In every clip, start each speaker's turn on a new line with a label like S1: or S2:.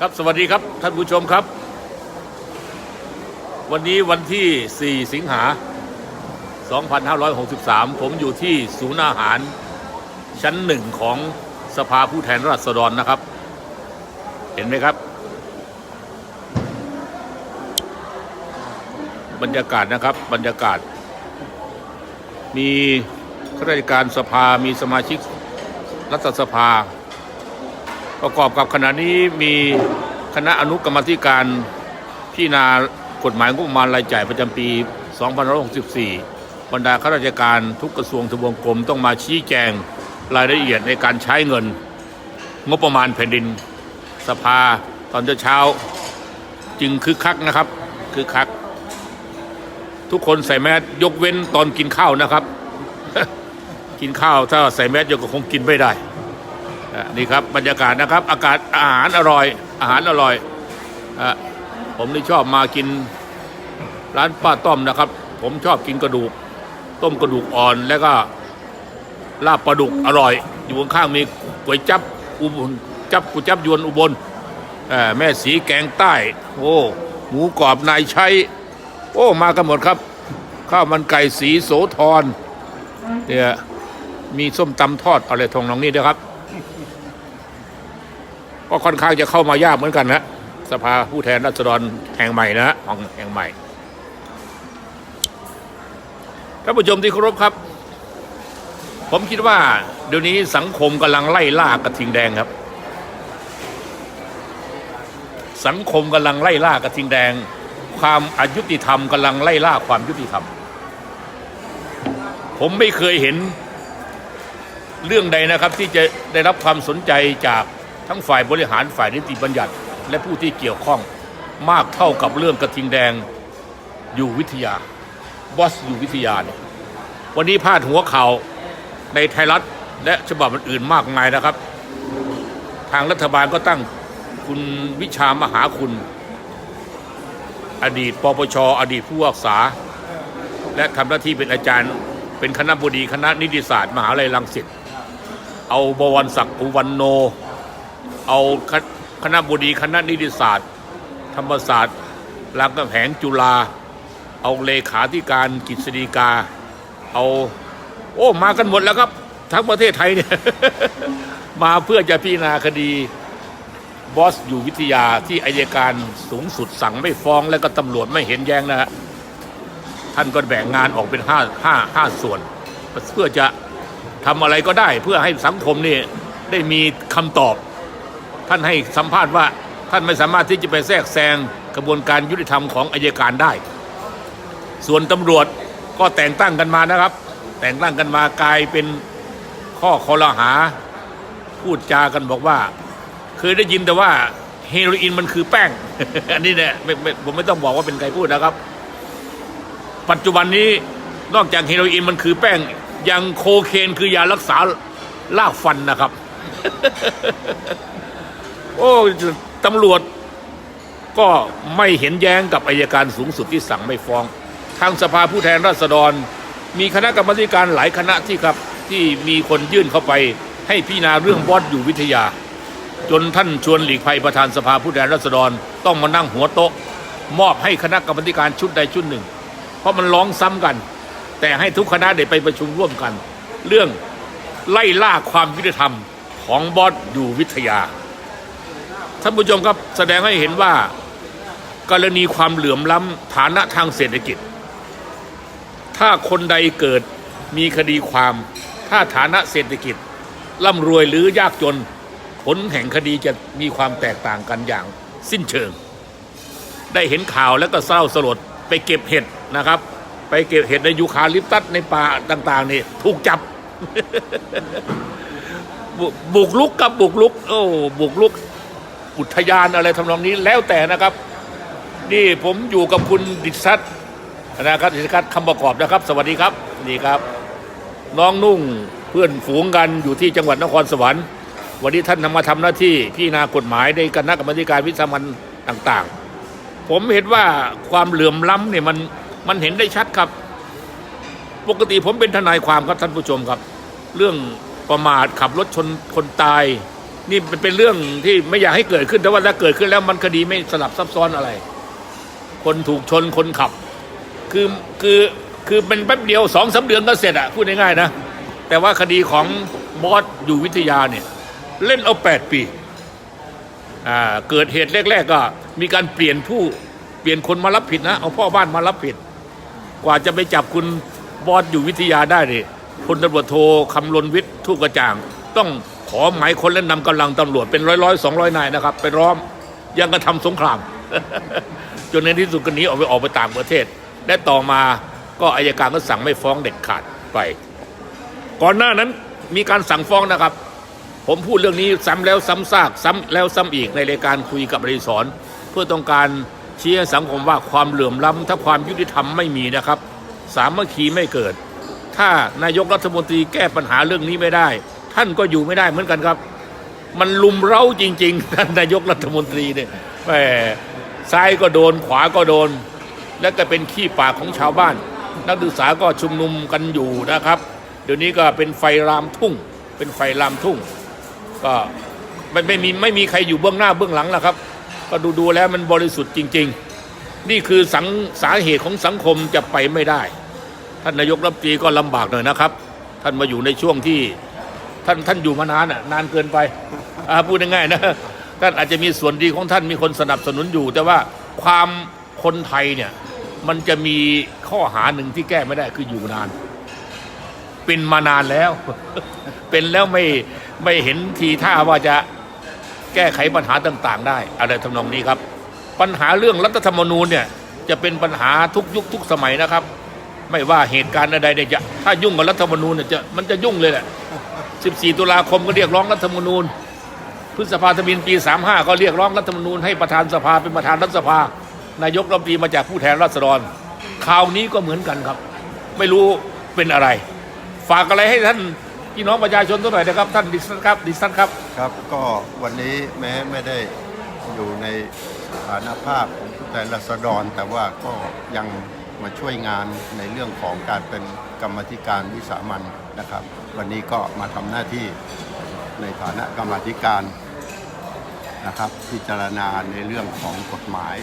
S1: ครับสวัสดีครับท่านผู้ชมครับ วันนี้วันที่ 4 สิงหา 2563 ผมอยู่ที่ศูนย์อาหาร ชั้นหนึ่งของสภาผู้แทนราษฎรนะครับ เห็นไหมครับ บรรยากาศนะครับบรรยากาศ มีข้าราชการสภามีสมาชิกรัฐสภา ประกอบกับขณะนี้มีคณะอนุกรรมธิการพิจารณากฎหมายงบประมาณรายจ่ายประจำปี 2564 บรรดาข้าราชการทุกกระทรวงทบวงกรมต้องมาชี้แจงรายละเอียดในการใช้เงิน งบประมาณแผ่นดิน สภาตอนเช้าจึงคึกคักนะครับคึกคัก ทุกคนใส่แมสยกเว้นตอนกินข้าวนะครับ กินข้าวถ้าใส่แมสยังก็คงกินไม่ได้ นี่ครับบรรยากาศนะครับ อากาศอาหารอร่อย อาหารอร่อยอผมนี่ชอบมากินร้านป้าต้อมนะครับ ผมชอบกินกระดูก ต้มกระดูกอ่อนแล้วก็ลาบปลาดุกอร่อย อยู่ข้างๆมีก๋วยจับอุบลจับก๋วยจับยวนอุบลแม่สีแกงใต้ โอ้หมูกรอบนายชัยโอ้มากันหมดครับ ข้าวมันไก่สีโสธรเนี่ยมีส้มตำทอดอะไรทองน้องนี่นะครับ ก็ค่อนข้างจะเข้ามายากเหมือนกันนะสภาผู้แทนราษฎรแห่งใหม่นะฮะของแห่งใหม่ท่านผู้ชมที่เคารพครับ ผมคิดว่า เดี๋ยวนี้สังคมกำลังไล่ล่ากระทิงแดงครับ สังคมกำลังไล่ล่ากระทิงแดง ความอายุติธรรมกำลังไล่ล่าความยุติธรรม ผมไม่เคยเห็นเรื่องใดนะครับที่จะได้รับความสนใจจาก ทั้งฝ่ายบริหารฝ่ายนิติบัญญัติ และผู้ที่เกี่ยวข้องมากเท่ากับเรื่องกระทิงแดงอยู่วิทยา บอสอยู่วิทยาเนี่ยวันนี้พาดหัวข่าวในไทยรัฐและฉบับอื่นมากมายนะครับ ทางรัฐบาลก็ตั้งคุณวิชามหาคุณ อดีตปปชอดีตผู้รักษา และทำหน้าที่เป็นอาจารย์เป็นคณะบดีคณะนิติศาสตร์ มหาลัยรังสิตเอาบวรศักดิ์อุวันโน เอาคณะบดีคณะนิติศาสตร์ ธรรมศาสตร์รามคำแหงจุฬาเอาเลขาธิการกฤษฎีกา เอา โอ้มากันหมดแล้วครับ ทั้งประเทศไทยเนี่ยมาเพื่อจะพิจารณาคดีบอสอยู่วิทยาที่อายการสูงสุดสั่งไม่ฟ้องแล้วก็ตำรวจไม่เห็นแย้งนะฮะท่านก็แบ่งงานออกเป็นห้าห้าห้าส่วน เพื่อจะทำอะไรก็ได้เพื่อให้สังคมนี่ได้มีคำตอบ ท่านให้สัมภาษณ์ว่าท่านไม่สามารถที่จะไปแทรกแซงกระบวนการยุติธรรมของอายการได้ ส่วนตำรวจก็แต่งตั้งกันมานะครับ แต่งตั้งกันมากลายเป็นข้อคอรหาพูดจากันบอกว่า เคยได้ยินแต่ว่าเฮโรอีนมันคือแป้ง อันนี้เนี่ยไม่ไม่ผมไม่ต้องบอกว่าเป็นใครพูดนะครับ ปัจจุบันนี้นอกจากเฮโรอีนมันคือแป้ง ยังโคเคนคือยารักษาลากฟันนะครับ โอ้ตำรวจก็ไม่เห็นแย้งกับอายการสูงสุดที่สั่งไม่ฟ้อง ทางสภาผู้แทนราษฎร มีคณะกรรมาธิการหลายคณะที่ครับที่มีคนยื่นเข้าไป ให้พิจารณาเรื่องบอสอยู่วิทยา จนท่านชวนหลีกภัยประธานสภาผู้แทนราษฎร ต้องมานั่งหัวโต๊ะ มอบให้คณะกรรมาธิการชุดใดชุดหนึ่ง เพราะมันร้องซ้ำกัน แต่ให้ทุกคณะได้ไปประชุมร่วมกัน เรื่องไล่ล่าความยุติธรรมของบอสอยู่วิทยา ท่านผู้ชมครับแสดงให้เห็นว่า กรณีความเหลื่อมล้ำฐานะทางเศรษฐกิจ ถ้าคนใดเกิดมีคดีความ ถ้าฐานะเศรษฐกิจร่ำรวยหรือยากจน ผลแห่งคดีจะมีความแตกต่างกันอย่างสิ้นเชิง ได้เห็นข่าวแล้วก็เศร้าสลดไปเก็บเห็ดนะครับ ไปเก็บเห็ดในยูคาลิปตัสในป่าต่าง ๆ นี่ถูกจับ บุกลุกกับบุกลุก โอ้บุกลุก อุทยานอะไรทำนองนี้แล้วแต่นะครับ นี่ผมอยู่กับคุณดิษัทนะครับดิษัทคำประกอบนะครับ สวัสดีครับนี่ครับ น้องนุ่งเพื่อนฝูงกันอยู่ที่จังหวัดนครสวรรค์ วันนี้ท่านนำมาทำหน้าที่พิจารณากฎหมายในคณะกรรมติการวิสามันต่างๆ ผมเห็นว่าความเหลื่อมล้ำเนี่ยมันมันเห็นได้ชัดครับ ปกติผมเป็นทนายความครับท่านผู้ชมครับ เรื่องประมาทขับรถชนคนตาย นี่เป็นเรื่องที่ไม่อยากให้เกิดขึ้นแต่ว่าถ้าเกิดขึ้นแล้วมันคดีไม่สลับซับซ้อนอะไร คนถูกชนคนขับ คือคือคือเป็นแป๊บเดียวสองสาเดือนก็เสร็จอะพูดง่ายๆนะ แต่ว่าคดีของบอสอยู่วิทยาเนี่ย เล่นเอาแปดปีอ่าเกิดเหตุแรก ๆ ก็ มีการเปลี่ยนผู้เปลี่ยนคนมารับผิดนะ เอาพ่อบ้านมารับผิด กว่าจะไปจับคุณบอสอยู่วิทยาได้เนี่ยพลตำรวจโทคำลนวิทย์ทุกกระจ่างต้อง ขอหมายคนและนำกำลังตำรวจเป็นร้อยร้อยสองร้อยนายนะครับ ไปล้อมยังกระทำสงคราม จนในที่สุดก็หนีออกไปออกไปต่างประเทศ และต่อมาก็อายการก็สั่งไม่ฟ้องเด็ดขาดไป ก่อนหน้านั้นมีการสั่งฟ้องนะครับ ผมพูดเรื่องนี้ซ้ำแล้วซ้ำซากซ้ำแล้วซ้ำอีกในรายการคุยกับอริสรเพื่อต้องการเชี้ให้สังคมว่าความเหลื่อมล้ำถ้าความยุติธรรมไม่มีนะครับ สามัคคีไม่เกิด ถ้านายกรัฐมนตรีแก้ปัญหาเรื่องนี้ไม่ได้ ท่านก็อยู่ไม่ได้เหมือนกันครับ มันลุมเร้าจริง ๆ ท่านนายกรัฐมนตรีเนี่ยแหมซ้ายก็โดนขวาก็โดน และก็เป็นขี้ปากของชาวบ้าน นักศึกษาก็ชุมนุมกันอยู่นะครับ เดี๋ยวนี้ก็เป็นไฟรามทุ่ง เป็นไฟรามทุ่ง ก็ไม่ไม่มีไม่มีใครอยู่เบื้องหน้าเบื้องหลังแล้วครับ ก็ดูดูๆแล้วมันบริสุทธิ์จริง ๆ นี่คือสังสาเหตุของสังคมจะไปไม่ได้ ท่านนายกรัฐมนตรีก็ลำบากหน่อยนะครับ ท่านมาอยู่ในช่วงที่ ท่านท่านอยู่มานานอะนานเกินไปพูดง่ายๆนะท่านอาจจะมีส่วนดีของท่านมีคนสนับสนุนอยู่ แต่ว่าความคนไทยเนี่ยมันจะมีข้อหาหนึ่งที่แก้ไม่ได้คืออยู่นาน เป็นมานานแล้ว เป็นแล้วไม่ไม่เห็นทีท่าว่าจะแก้ไขปัญหาต่าง ๆ ได้ อะไรทำนองนี้ครับ ปัญหาเรื่องรัฐธรรมนูญเนี่ยจะเป็นปัญหาทุกยุคทุกสมัยนะครับ ไม่ว่าเหตุการณ์ใดเนี่ยจะถ้ายุ่งกับรัฐธรรมนูญเนี่ยจะมันจะยุ่งเลยแหละ 14 ตุลาคมก็เรียกร้องรัฐธรรมนูญ พฤษภาธมินปี 35 ก็เรียกร้องรัฐธรรมนูญให้ประธานสภาเป็นประธานรัฐสภา นายกรัฐมนตรีมาจากผู้แทนราษฎรคราวนี้ก็เหมือนกันครับ ไม่รู้เป็นอะไร ฝากอะไรให้ท่านพี่น้องประชาชนสักหน่อยนะครับท่านดิสันครับดิสันครับ
S2: ครับ ก็วันนี้แม้ไม่ได้อยู่ในสถานภาพของผู้แทนราษฎร แต่ว่าก็ยังมาช่วยงานในเรื่องของการเป็นกรรมธิการวิสามัน นะครับ วันนี้ก็มาทำหน้าที่ในฐานะกรรมธิการนะครับ พิจารณาในเรื่องของกฎหมาย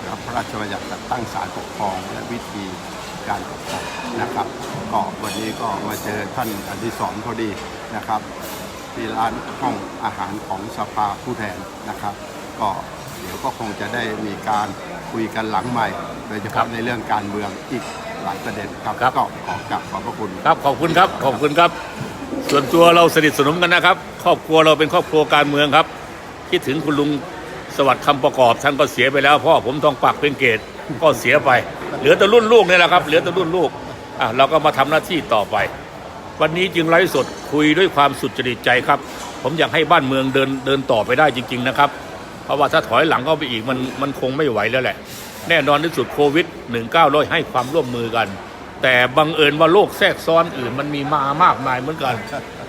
S2: นะครับพระราชบัญญัติจัดตั้งศาลปกครอง และวิธีการปกครองนะครับก็วันนี้ก็มาเจอท่านอดิศรพอดีนะครับ ที่ร้านห้องอาหารของสภาผู้แทนนะครับ ก็เดี๋ยวก็คงจะได้มีการคุยกันหลังใหม่โดยเฉพาะในเรื่องการเมืองอีก หลายประเด็นครับ
S1: ครับ
S2: ก็ขอกลับขอบพระคุณ
S1: ครับขอบคุณครับขอบคุณครับ ส่วนตัวเราสนิทสนมกันนะครับ ครอบครัวเราเป็นครอบครัวการเมืองครับ คิดถึงคุณลุงสวัสดิ์คำประกอบท่านก็เสียไปแล้วพ่อผมทองปักเป็นเกตก็เสียไป เหลือแต่รุ่นลูกนี่แหละครับ เหลือแต่รุ่นลูกอะเราก็มาทำหน้าที่ต่อไป วันนี้จึงไลฟ์สดคุยด้วยความสุจริตใจครับ ผมอยากให้บ้านเมืองเดินเดินต่อไปได้จริง ๆนะครับ เพราะว่าถ้าถอยหลังเข้าไปอีกมันมันคงไม่ไหวแล้วแหละ แน่นอนที่สุดโควิด -19 เราให้ความร่วมมือกัน แต่บังเอิญว่าโรคแทรกซ้อนอื่นมันมีมามากมายเหมือนกัน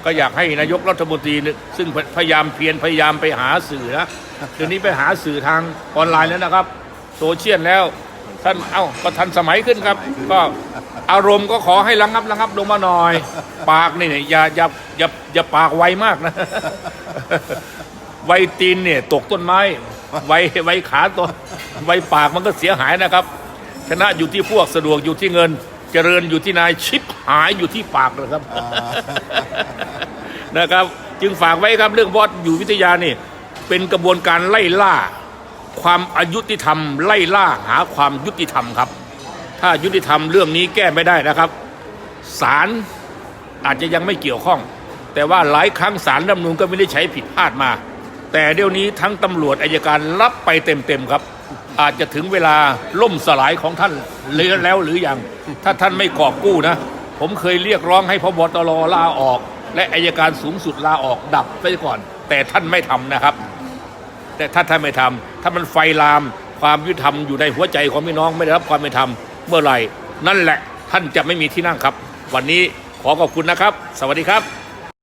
S1: ก็อยากให้นายกรัฐมนตรีเนี่ยซึ่งพยายามเพียรพยายามไปหาสื่อนะเดี๋ยวนี้ไปหาสื่อทางออนไลน์แล้วนะครับโซเชียลแล้วท่านเอ้าก็ทันสมัยขึ้นครับ ก็อารมณ์ก็ขอให้ระงับระงับลงมาหน่อย ปากนี่เนี่ยอย่าอย่าอย่าอย่าปากไวมากนะไวตีนเนี่ยตกต้นไม้ ไวไวขาตัวไวปากมันก็เสียหายนะครับ ชนะอยู่ที่พวกสะดวกอยู่ที่เงิน เจริญอยู่ที่นายชิปหายอยู่ที่ปากเลยครับนะครับ จึงฝากไว้ครับเรื่องบอสอยู่วิทยานี่ เป็นกระบวนการไล่ล่า ความอายุติธรรม ไล่ล่าหาความยุติธรรมครับ ถ้ายุติธรรมเรื่องนี้แก้ไม่ได้นะครับศาลอาจจะยังไม่เกี่ยวข้อง แต่ว่าหลายครั้งศาลรัฐมนูญก็ไม่ได้ใช้ผิดพลาดมา แต่เดี๋ยวนี้ทั้งตำรวจอายการรับไปเต็มๆครับ อาจจะถึงเวลาล่มสลายของท่านเลือแล้วหรือยัง ถ้าท่านไม่กอบกู้นะ ผมเคยเรียกร้องให้พบตรลาออก และอายการสูงสุดลาออกดับไปก่อน แต่ท่านไม่ทำนะครับ แต่ถ้าท่านไม่ทำถ้ามันไฟลามความยุติธรรมอยู่ในหัวใจของพี่น้องไม่ได้รับความเป็นธรรมเมื่อไหร่ นั่นแหละท่านจะไม่มีที่นั่งครับ วันนี้ขอขอบคุณนะครับ สวัสดีครับ